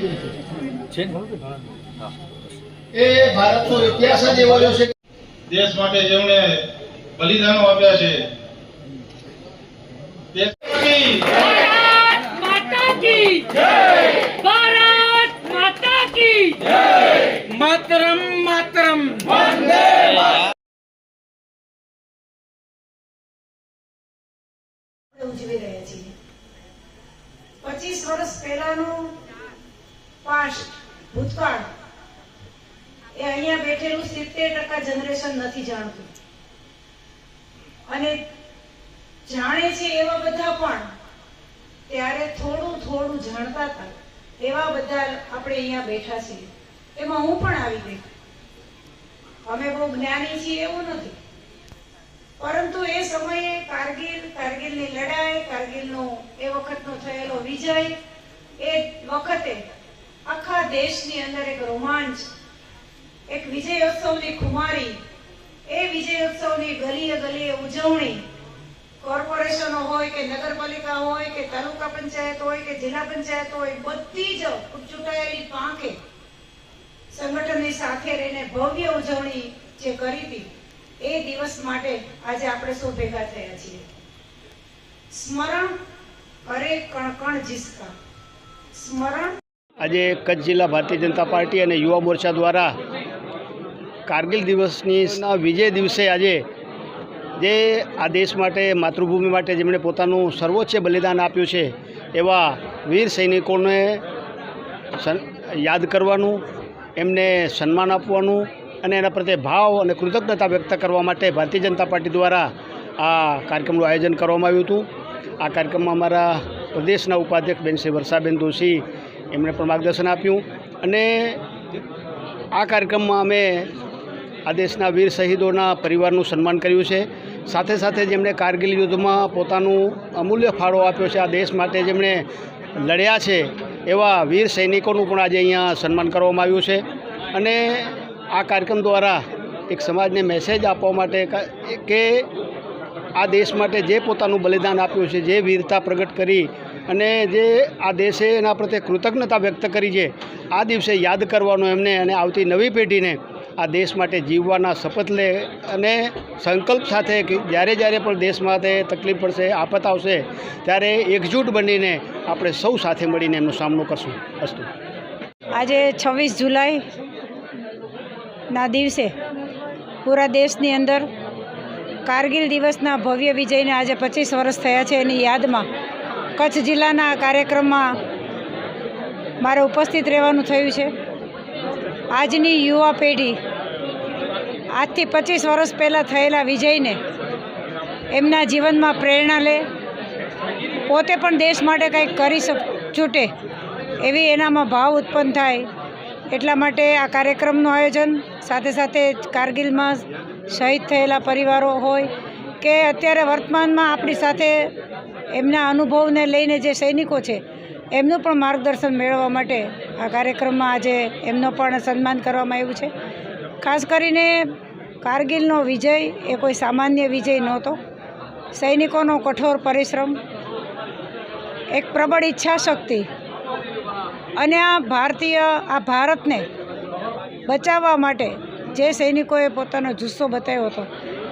છે એ ભારતનો ઇતિહાસ જ એવો છે દેશ માટે જેમણે બલિદાનો આપ્યા છે માતરમ માતરમ. ઉજવી રહ્યા છીએ. પચીસ વર્ષ પહેલાનું ભૂતકાળ. એ અહીંયા બેઠેલું સિત્તેર ટકા જનરેશન નથી જાણતું. અને જાણે છે એવા બધા પણ ત્યારે થોડું થોડું જાણતા હતા. એવા બધા આપણે અહીંયા બેઠા છીએ. એમાં હું પણ આવી ગઈ. અમે બહુ જ્ઞાની છીએ એવું નથી. પરંતુ એ સમયે કારગિલ, કારગિલની લડાઈ, કારગિલનો એ વખતનો થયેલો વિજય એ વખતે આખા દેશની અંદર એક રોમાંચ, એક વિજયોત્સવની ખુમારી, એ વિજયોત્સવની ગલીએ ગલીએ ઉજવણી. કોર્પોરેશનો હોય કે નગરપાલિકા હોય કે તાલુકા પંચાયત હોય કે જિલ્લા પંચાયત હોય, બધી જ ચૂંટાયેલી પાંખે સંગઠનની સાથે રહીને ભવ્ય ઉજવણી જે કરી હતી, એ દિવસ માટે આજે આપણે સૌ ભેગા થયા છીએ? સ્મરણ કરે કણકણ કણ જીસકા. સ્મરણ આજે કચ્છ જિલ્લા ભારતીય જનતા પાર્ટી અને યુવા મોરચા દ્વારા કારગિલ દિવસની વિજય દિવસે આજે જે આ દેશ માટે, માતૃભૂમિ માટે જેમણે પોતાનું સર્વોચ્ચ બલિદાન આપ્યું છે, એવા વીર સૈનિકોને સન- યાદ કરવાનું, એમને સન્માન આપવાનું અને એના પ્રત્યે ભાવ અને કૃતજ્ઞતા વ્યક્ત કરવા માટે ભારતીય જનતા પાર્ટી દ્વારા આ કાર્યક્રમનું આયોજન કરવામાં આવ્યું હતું. આ કાર્યક્રમમાં અમારા પ્રદેશના ઉપાધ્યક્ષ બેન શ્રી વર્ષાબેન દોશી એમણે પણ માર્ગદર્શન આપ્યું અને આ કાર્યક્રમમાં અમે આ દેશના વીર શહીદોના પરિવારનું સન્માન કર્યું છે. સાથે સાથે જેમણે કારગિલ યુદ્ધમાં પોતાનું અમૂલ્ય ફાળો આપ્યો છે. આ દેશ માટે જેમણે લડ્યા છે એવા વીર સૈનિકોનું પણ આજે અહીંયા સન્માન કરવામાં આવ્યું છે. અને આ કાર્યક્રમ દ્વારા એક સમાજને મેસેજ આપવા માટે કે આ દેશ માટે જે પોતાનું બલિદાન આપ્યું છે, જે વીરતા પ્રગટ કરી અને જે આ દેશે એના પ્રત્યે કૃતજ્ઞતા વ્યક્ત કરી છે, આ દિવસે યાદ કરવાનો એમને અને આવતી નવી પેઢીને આ દેશ માટે જીવવાના શપથ લે અને સંકલ્પ સાથે જ્યારે જ્યારે પણ દેશ માટે તકલીફ પડશે, આફત આવશે, ત્યારે એકજૂટ બનીને આપણે સૌ સાથે મળીને એનો સામનો કરશું. અસ્તુ. આજે છવ્વીસ જુલાઈ ના દિવસે પૂરા દેશની અંદર કારગિલ દિવસના ભવ્ય વિજયને આજે પચીસ વર્ષ થયા છે એની યાદમાં કચ્છ જિલ્લાના કાર્યક્રમમાં મારે ઉપસ્થિત રહેવાનું થયું છે. આજની યુવા પેઢી આજથી પચીસ વર્ષ પહેલાં થયેલા વિજયને એમના જીવનમાં પ્રેરણા લે, પોતે પણ દેશ માટે કંઈક કરી છૂટે એવી એનામાં ભાવ ઉત્પન્ન થાય એટલા માટે આ કાર્યક્રમનું આયોજન સાથે સાથે કારગિલમાં શહીદ થયેલા પરિવારો હોય કે અત્યારે વર્તમાનમાં આપણી સાથે એમના અનુભવને લઈને જે સૈનિકો છે, એમનું પણ માર્ગદર્શન મેળવવા માટે આ કાર્યક્રમમાં આજે એમનો પણ સન્માન કરવામાં આવ્યું છે. ખાસ કરીને કારગિલનો વિજય એ કોઈ સામાન્ય વિજય નહોતો. સૈનિકોનો કઠોર પરિશ્રમ, એક પ્રબળ ઈચ્છા શક્તિ અને આ ભારતીય, આ ભારતને બચાવવા માટે જે સૈનિકોએ પોતાનો જુસ્સો બતાવ્યો હતો,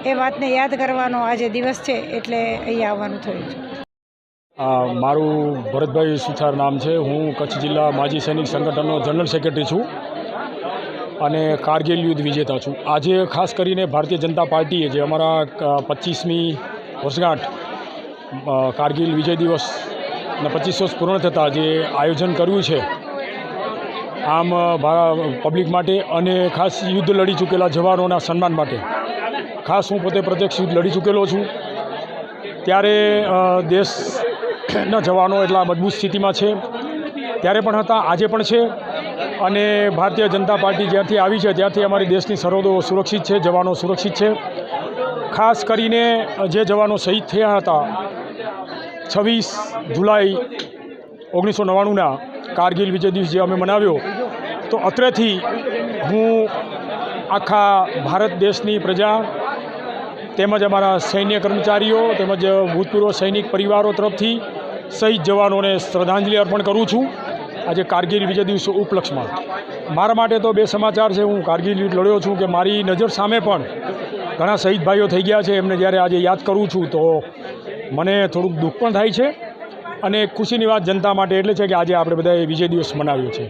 એ વાતને યાદ કરવાનો આજે દિવસ છે એટલે અહીંયા આવવાનું થયું છે. મારું ભરતભાઈ સુથાર નામ છે. હું કચ્છ જિલ્લા માજી સૈનિક સંગઠનનો જનરલ સેક્રેટરી છું અને કારગિલ યુદ્ધ વિજેતા છું. આજે ખાસ કરીને ભારતીય જનતા પાર્ટીએ જે અમારા પચીસમી વર્ષગાંઠ કારગિલ વિજય દિવસ અને પચીસ વર્ષ પૂર્ણ થતાં જે આયોજન કર્યું છે આમ પબ્લિક માટે અને ખાસ યુદ્ધ લડી ચૂકેલા જવાનોના સન્માન માટે. ખાસ હું પોતે પ્રત્યક્ષ યુદ્ધ લડી ચૂકેલો છું. ત્યારે અ, દેશના જવાનો એટલા મજબૂત સ્થિતિમાં છે. ત્યારે પણ હતા, આજે પણ છે. અને ભારતીય જનતા પાર્ટી જ્યાંથી આવી છે, ત્યાંથી અમારી દેશની સરહદો સુરક્ષિત છે, જવાનો સુરક્ષિત છે. ખાસ કરીને જે જવાનો શહીદ થયા હતા, છવ્વીસ જુલાઈ ઓગણીસો નવ્વાણુંના કારગિલ વિજય દિવસ જે અમે મનાવ્યો, તો અત્રેથી હું આખા ભારત દેશની પ્રજા તેમજ અમારા સૈન્ય કર્મચારીઓ તેમજ ભૂતપૂર્વ સૈનિક પરિવારો તરફથી શહીદ જવાનોને શ્રદ્ધાંજલિ અર્પણ કરું છું. આજે કારગિલ વિજય દિવસ ઉપલક્ષમાં. મારા માટે તો બે સમાચાર છે. હું કારગિલ લડ્યો છું કે મારી નજર સામે પણ ઘણા શહીદ ભાઈઓ થઈ ગયા છે. એમને જ્યારે આજે યાદ કરું છું તો મને થોડુંક દુઃખ પણ થાય છે અને ખુશીની વાત જનતા માટે એટલે છે કે આજે આપણે બધાએ વિજય દિવસ મનાવ્યો છે.